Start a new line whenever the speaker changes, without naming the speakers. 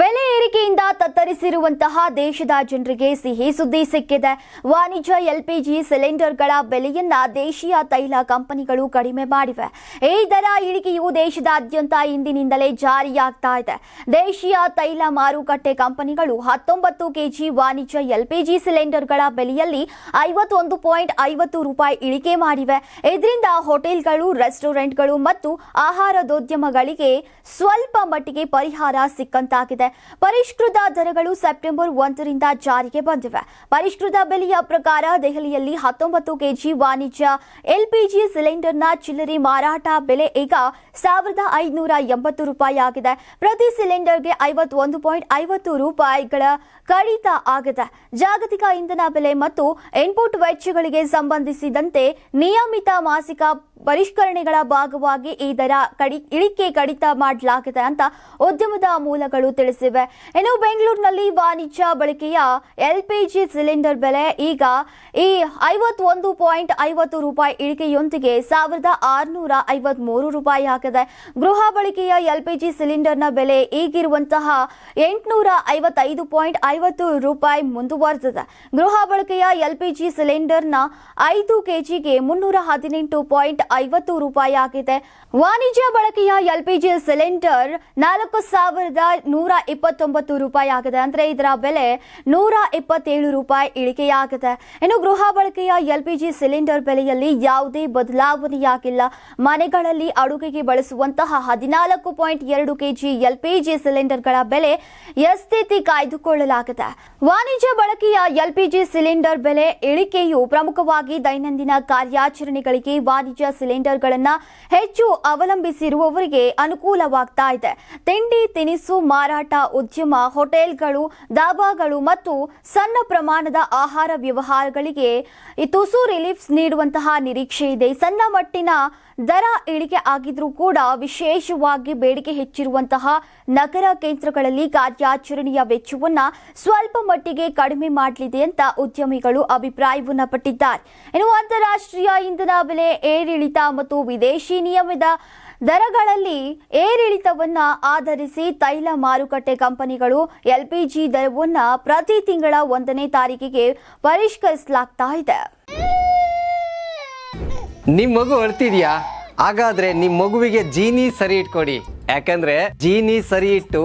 ಬೆಲೆ ಏರಿಕೆಯಿಂದ ತತ್ತರಿಸಿರುವಂತಹ ದೇಶದ ಜನರಿಗೆ ಸಿಹಿ ಸುದ್ದಿ ಸಿಕ್ಕಿದೆ. ವಾಣಿಜ್ಯ, ಎಲ್ಪಿಜಿ ಸಿಲಿಂಡರ್ಗಳ ಬೆಲೆಯನ್ನ ದೇಶೀಯ ತೈಲ ಕಂಪನಿಗಳು ಕಡಿಮೆ ಮಾಡಿವೆ. ಈ ದರ ಇಳಿಕೆಯು ದೇಶದಾದ್ಯಂತ ಇಂದಿನಿಂದಲೇ ಜಾರಿಯಾಗ್ತಾ ಇದೆ. ದೇಶೀಯ ತೈಲ ಮಾರುಕಟ್ಟೆ ಕಂಪನಿಗಳು ಹತ್ತೊಂಬತ್ತು ಕೆಜಿ ವಾಣಿಜ್ಯ, ಎಲ್ಪಿಜಿ ಸಿಲಿಂಡರ್ಗಳ ಬೆಲೆಯಲ್ಲಿ ಐವತ್ತೊಂದು ಪಾಯಿಂಟ್ ಐವತ್ತು ರೂಪಾಯಿ ಇಳಿಕೆ ಮಾಡಿವೆ. ಇದರಿಂದ ಹೋಟೆಲ್ಗಳು, ರೆಸ್ಟೋರೆಂಟ್ಗಳು ಮತ್ತು ಆಹಾರದೋದ್ಯಮಗಳಿಗೆ ಸ್ವಲ್ಪ ಮಟ್ಟಿಗೆ ಪರಿಹಾರ ಸಿಕ್ಕಂತಾಗಿದೆ. ಪರಿಷ್ಕೃತ ದರಗಳು ಸೆಪ್ಟೆಂಬರ್ ಒಂದರಿಂದ ಜಾರಿಗೆ ಬಂದಿವೆ. ಪರಿಷ್ಕೃತ ಬೆಲೆಯ ಪ್ರಕಾರ ದೆಹಲಿಯಲ್ಲಿ ಹತ್ತೊಂಬತ್ತು ಕೆಜಿ ವಾಣಿಜ್ಯ, ಎಲ್ಪಿಜಿ ಸಿಲಿಂಡರ್ನ ಚಿಲ್ಲರೆ ಮಾರಾಟ ಬೆಲೆ ಈಗ ಸಾವಿರದ ಐದುನೂರ ಎಂಬತ್ತು ರೂಪಾಯಿ ಆಗಿದೆ. ಪ್ರತಿ ಸಿಲಿಂಡರ್ಗೆ ಐವತ್ತೊಂದು ಪಾಯಿಂಟ್ ಐವತ್ತು ರೂಪಾಯಿಗಳ ಕಡಿತ ಆಗಿದೆ. ಜಾಗತಿಕ ಇಂಧನ ಬೆಲೆ ಮತ್ತು ಇನ್ಪುಟ್ ವೆಚ್ಚಗಳಿಗೆ ಸಂಬಂಧಿಸಿದಂತೆ ನಿಯಮಿತ ಮಾಸಿಕ ಪರಿಷ್ಕರಣೆಗಳ ಭಾಗವಾಗಿ ಈ ದರ ಕಡಿ, ಇಳಿಕೆ ಕಡಿತ ಮಾಡಲಾಗಿದೆ ಅಂತ ಉದ್ಯಮದ ಮೂಲಗಳು ತಿಳಿಸಿವೆ. ಇನ್ನು ಬೆಂಗಳೂರಿನಲ್ಲಿ ವಾಣಿಜ್ಯ ಬಳಕೆಯ ಎಲ್ಪಿಜಿ ಸಿಲಿಂಡರ್ ಬೆಲೆ ಈಗ ಈ ಐವತ್ತೊಂದು ಪಾಯಿಂಟ್ ಐವತ್ತು ರೂಪಾಯಿ ಇಳಿಕೆಯೊಂದಿಗೆ ಸಾವಿರದ ಆರುನೂರ ಐವತ್ಮೂರು ರೂಪಾಯಿ ಆಗಿದೆ. ಗೃಹ ಬಳಕೆಯ ಎಲ್ಪಿಜಿ ಸಿಲಿಂಡರ್ನ ಬೆಲೆ ಈಗಿರುವಂತಹ ಎಂಟುನೂರ ಐವತ್ತೈದು ಪಾಯಿಂಟ್ ಐವತ್ತು ರೂಪಾಯಿ ಮುಂದುವರೆದಿದೆ. ಗೃಹ ಬಳಕೆಯ ಎಲ್ಪಿಜಿ ಸಿಲಿಂಡರ್ನ ಐದು ಕೆಜಿಗೆ ಮುನ್ನೂರ ಹದಿನೆಂಟು ಪಾಯಿಂಟ್ ಐವತ್ತು ರೂಪಾಯಿ ಆಗಿದೆ. ವಾಣಿಜ್ಯ ಬಳಕೆಯ ಎಲ್ಪಿಜಿ ಸಿಲಿಂಡರ್ ನಾಲ್ಕು ಸಾವಿರದ ನೂರ ಇಪ್ಪತ್ತೊಂಬತ್ತು ರೂಪಾಯಿ ಆಗಿದೆ. ಅಂದ್ರೆ ಇದರ ಬೆಲೆ ನೂರ ಇಪ್ಪತ್ತೇಳು ರೂಪಾಯಿ ಇಳಿಕೆಯಾಗಿದೆ. ಇನ್ನು ಗೃಹ ಬಳಕೆಯ ಎಲ್ಪಿಜಿ ಸಿಲಿಂಡರ್ ಬೆಲೆಯಲ್ಲಿ ಯಾವುದೇ ಬದಲಾವಣೆಯಾಗಿಲ್ಲ. ಮನೆಗಳಲ್ಲಿ ಅಡುಗೆಗೆ ಬಳಸುವಂತಹ ಹದಿನಾಲ್ಕು ಪಾಯಿಂಟ್ ಎರಡು ಕೆಜಿ ಎಲ್ಪಿಜಿ ಸಿಲಿಂಡರ್ಗಳ ಬೆಲೆ ಯಸ್ಥಿತಿ ಕಾಯ್ದುಕೊಳ್ಳಲಾಗಿದೆ. ವಾಣಿಜ್ಯ ಬಳಕೆಯ ಎಲ್ಪಿಜಿ ಸಿಲಿಂಡರ್ ಬೆಲೆ ಇಳಿಕೆಯು ಪ್ರಮುಖವಾಗಿ ದೈನಂದಿನ ಕಾರ್ಯಾಚರಣೆಗಳಿಗೆ ವಾಣಿಜ್ಯ ಸಿಲಿಂಡರ್ಗಳನ್ನ ಹೆಚ್ಚು ಅವಲಂಬಿಸಿರುವವರಿಗೆ ಅನುಕೂಲವಾಗ್ತಾ ಇದೆ. ತಿಂಡಿ, ತಿನಿಸು, ಮಾರಾಟ, ಉದ್ಯಮ, ಹೋಟೆಲ್ಗಳು ದಾಬಾಗಳು ಮತ್ತು ಸಣ್ಣ ಪ್ರಮಾಣದ ಆಹಾರ ವ್ಯವಹಾರಗಳಿಗೆ ತುಸು ರಿಲೀಫ್ಸ್ ನೀಡುವಂತಹ ನಿರೀಕ್ಷೆ ಇದೆ. ಸಣ್ಣ ಮಟ್ಟಿನ ದರ ಇಳಿಕೆ ಆಗಿದ್ರೂ ಕೂಡ ವಿಶೇಷವಾಗಿ ಬೇಡಿಕೆ ಹೆಚ್ಚಿರುವಂತಹ ನಗರ ಕೇಂದ್ರಗಳಲ್ಲಿ ಕಾರ್ಯಾಚರಣೆಯ ವೆಚ್ಚವನ್ನ ಸ್ವಲ್ಪ ಮಟ್ಟಿಗೆ ಕಡಿಮೆ ಮಾಡಲಿದೆ ಅಂತ ಉದ್ಯಮಿಗಳು ಅಭಿಪ್ರಾಯವನ್ನ ಪಟ್ಟಿದ್ದಾರೆ. ಇನ್ನು ಅಂತಾರಾಷ್ಟ್ರೀಯ ಇಂಧನ ಬೆಲೆ ಏರಿಳಿತ ಮತ್ತು ವಿದೇಶಿ ನಿಯಮದ ದರಗಳಲ್ಲಿ ಏರಿಳಿತವನ್ನ ಆಧರಿಸಿ ತೈಲ ಮಾರುಕಟ್ಟೆ ಕಂಪನಿಗಳು ಎಲ್ಪಿಜಿ ದರವನ್ನ ಪ್ರತಿ ತಿಂಗಳ ಒಂದನೇ ತಾರೀಕಿಗೆ ಪರಿಷ್ಕರಿಸಲಾಗ್ತಾ ಇದೆ.
ನಿಮ್ ಮಗು ಅಳ್ತಿದ್ಯಾ? ಹಾಗಾದ್ರೆ ನಿಮ್ ಮಗುವಿಗೆ ಜೀನಿ ಸರಿ ಇಟ್ಕೊಡಿ. ಯಾಕಂದ್ರೆ ಜೀನಿ ಸರಿ ಇಟ್ಟು